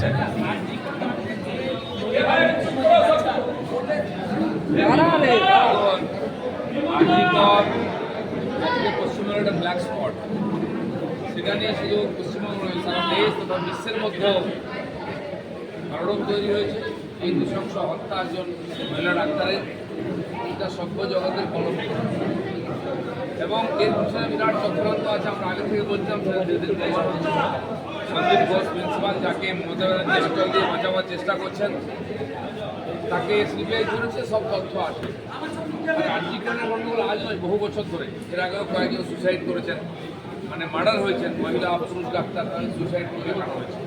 Sir আজিকর আজকে পশ্চিমবঙ্গের একটা ব্ল্যাক স্পট সেটা নিয়ে শুধু পশ্চিমবঙ্গ নয়, সারা দেশ তথা বিশ্বের মধ্যেও কারণ তৈরি হয়েছে এই নৃশংস হত্যা একজন মহিলা ডাক্তারের এটা সভ্য জগতের কলম এবং এর পিছনে বিরাট চক্রান্ত আছে, আমরা আগে থেকে বলছিলাম। সন্দীপ ঘোষ, প্রিন্সিপাল যাকে মমতা ব্যানার্জি হাসপাতাল দিয়ে বাঁচাবার চেষ্টা করছেন তাকে সিবিআই ধরেছে সব তথ্য আছে। আর আর্জিকরণের গণ্ডগোল আজ নয়, বহু বছর ধরে। এর আগেও কয়েকজন সুসাইড করেছেন। মানে মার্ডার হয়েছেন, মহিলা, পুরুষ, ডাক্তার, তাদের সুসাইড করে মারা হয়েছে।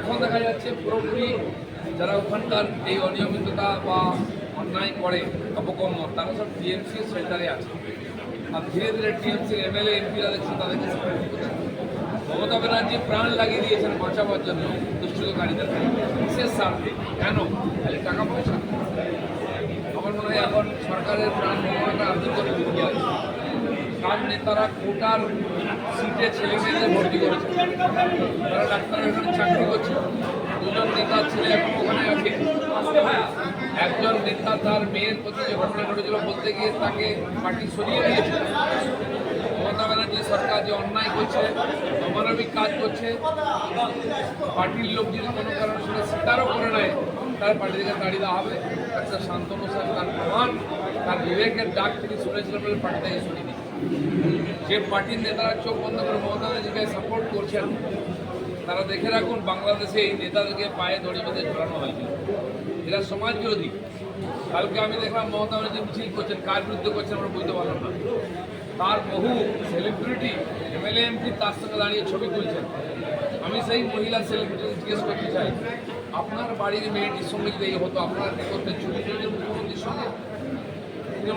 এখন দেখা যাচ্ছে পুরোপুরি যারা ওখানকার এই অনিয়মিততা বা অন্যায় করে, অপকর্ম, তারা সব টিএমসি সেন্টারে আছে। আর ধীরে ধীরে টিএমসির এমএলএ এমপিরা দেখছে তাদেরকে। মমতা ব্যানার্জি প্রাণ লাগিয়ে দিয়েছেন বাঁচাবার জন্য দুষ্কৃতকারীদের বিশেষ স্বার্থে কেন? খালি টাকা পয়সা? আমার মনে হয় এখন সরকারের প্রাণ ভগবানটা আর্জি করে দিতে আছে তার নেতারা কোটার সিটে ছেলে মেয়েদের ভর্তি করেছে। তারা ডাক্তারের এখানে চাকরি করছে। দুজন নেতার ছেলে এখন ওখানে আছে। একজন নেতা তার মেয়ের প্রতি যে ঘটনা ঘটেছিল বলতে গিয়ে তাকে পার্টি সরিয়ে দিয়েছে। মমতা ব্যানার্জি সরকার যে অন্যায় করছে, অমানবিক কাজ করছে, পার্টির লোক যদি কোনো কারণে সেটা স্বীকারও করে নেয় তার পার্টি তাড়িয়ে দেওয়া হবে। একটা শান্তনু স্যার তার প্রমাণ, তার বিবেকের ডাক তিনি শুনেছিলেন বলে পার্টি থেকে সরিয়ে যে পার্টির নেতারা চোখ বন্ধ করে মমতা ব্যানার্জিকে সাপোর্ট করছেন, তারা দেখে রাখুন বাংলাদেশে এই নেতাদেরকে পায়ে দড়ি বেঁধে ঝোলানো হয়েছিল এরা সমাজ বিরোধী। কালকে আমি দেখলাম মমতা ব্যানার্জি মিছিল করছেন, কার বিরুদ্ধে করছেন আমরা বুঝতে পারলাম না। তার বহু সেলিব্রিটি এমএলএ এমপি তার সঙ্গে দাঁড়িয়ে ছবি তুলছেন। আমি সেই মহিলা সেলিব্রিটি জিজ্ঞেস করতে চাই আপনার বাড়ির মেয়েটির সঙ্গে যদি হতো, আপনারা কি করতেন ছবি তুলছেন মুখ্যমন্ত্রীর সঙ্গে?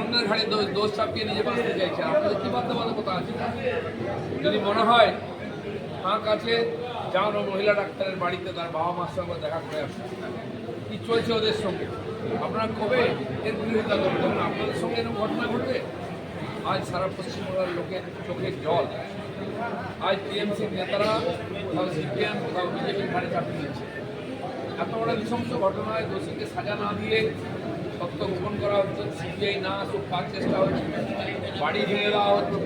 অন্যের ঘাড়ে দোষ চাপিয়ে নিজে বাঁচতে চাইছেন। আপনাদের কি বাধ্যবাধকতা আছে? যদি মনে হয় ফাঁক কাছে যান মহিলা ডাক্তারের বাড়িতে তার বাবা মার সঙ্গে দেখা করে আসুন। কি চলছে ওদের সঙ্গে? আপনারা কবে এর বিরোধিতা করবেন? আপনাদের সঙ্গে এরকম ঘটনা ঘটবে? আজ সারা পশ্চিমবঙ্গের লোকের চোখের জল। আজ টিএমসির নেতারা কোথাও সিপিএম, কোথাও বিজেপির ঘাড়ে চাপিয়ে দিচ্ছে এত বড় নৃশংস ঘটনায় দোষীকে সাজা না দিয়ে সত্য গোপন করা হচ্ছে। সিবিআই না আসুক তার চেষ্টা হচ্ছে। বাড়ি ভেঙে দেওয়া হচ্ছে।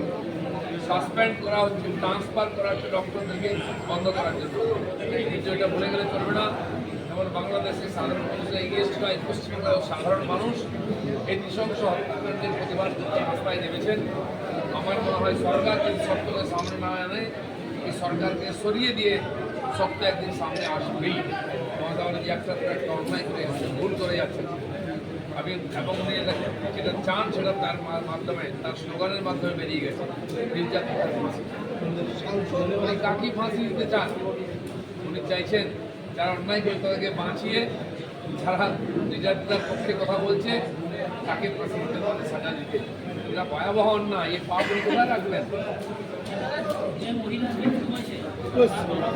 সাসপেন্ড করা হচ্ছে, ট্রান্সফার করা হচ্ছে ডক্টরদেরকে বন্ধ করার জন্য। কিন্তু এটা ভুলে গেলে চলবে না। যেমন বাংলাদেশের সাধারণ মানুষরা এগিয়ে এসেছিল আজ পশ্চিমবঙ্গের সাধারণ মানুষ এই নৃশংস হত্যাকাণ্ডের প্রতিবাদ রাস্তায় নেমেছেন। আমার মনে হয় সরকার যদি সত্যকে সামনে না আনে, এই সরকারকে সরিয়ে দিয়ে সত্য একদিন সামনে আসবেই মমতা ব্যানার্জি একটা পর একটা অন্যায় করে যাচ্ছে, ভুল করে যাচ্ছেন আমি এবং উনি যেটা চান সেটা তার মাধ্যমে তার স্লোগানের মাধ্যমে বেরিয়ে গেছে। উনি কাকি ফাঁসি দিতে চান? উনি চাইছেন যারা অন্যায় করে তাদেরকে বাঁচিয়ে যারা নির্যাতিতার পক্ষে কথা বলছে তাকে ফাঁসি দিতে তাদের সাজা দিতে। এটা ভয়াবহ অন্যায়। এই পাপ উনি কোথায় রাখবেন? মহিলা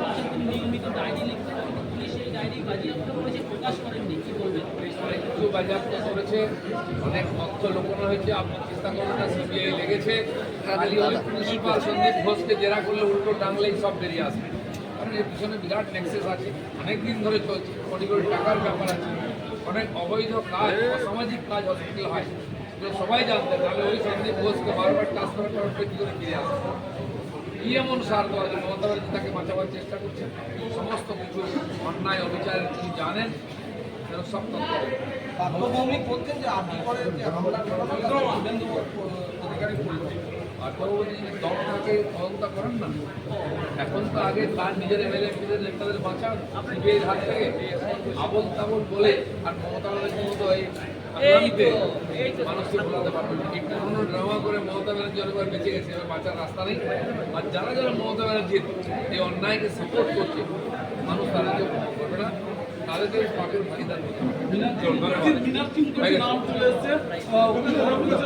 নিয়মিত ডায়েরি লিখতেন পুলিশ এই ডায়েরি বাজেয়াপ্ত করেছে প্রকাশ করেননি কি বলবেন? অনেক কিছু বাজেয়াপ্ত করেছে অনেক তথ্য লোকানো হয়েছে আপনার না সিবিআই লেগেছে খালি ওই প্রিন্সিপাল সন্দীপ ঘোষকে জেরা করলে উল্টো টাংলেই সব বেরিয়ে আসবে। কারণ এর পিছনে বিরাট নেক্সেস আছে অনেক দিন ধরে চলছে কোটি কোটি টাকার ব্যাপার আছে অনেক অবৈধ কাজ অসামাজিক কাজ হসপিটাল হয়। সবাই জানতেন তাহলে ওই সন্দীপ ঘোষকে বারবার ট্রান্সফার করার পর কী করে ফিরে আসবে? কি এমন আছে মমতা ব্যানার্জি তাকে বাঁচাবার চেষ্টা করছেন সমস্ত কিছু অন্যায় অবিচার তিনি জানেন যেন সব তথ্য পার্থভৌমিক বলছেন যে আপনি শুভেন্দু অধিকারী বলছেন তদন্ত করেন না। এখন তো আগে তার নিজের এমএলএ এমপিদের নেতাদের বাঁচান। সিবিআইয়ের হাত থেকে আবল তাবল বলে আর মমতা ব্যানার্জির মতো এই আগামীতে মানুষকে বোলাতে পারবেন। একটু কোনো ড্রামা করে মমতা ব্যানার্জি অনেকবার বেঁচে গেছে। এবার বাঁচার রাস্তা নেই আর যারা যারা মমতা ব্যানার্জির এই অন্যায়কে সাপোর্ট করছে মানুষ তাদেরকে করবে না তাদেরকে পার্টির ভাগিদার।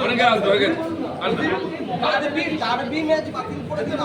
অনেকে আসবে হয়ে গেছে। ডার্বি ডার্বি ম্যাচ বাতিল করে দিন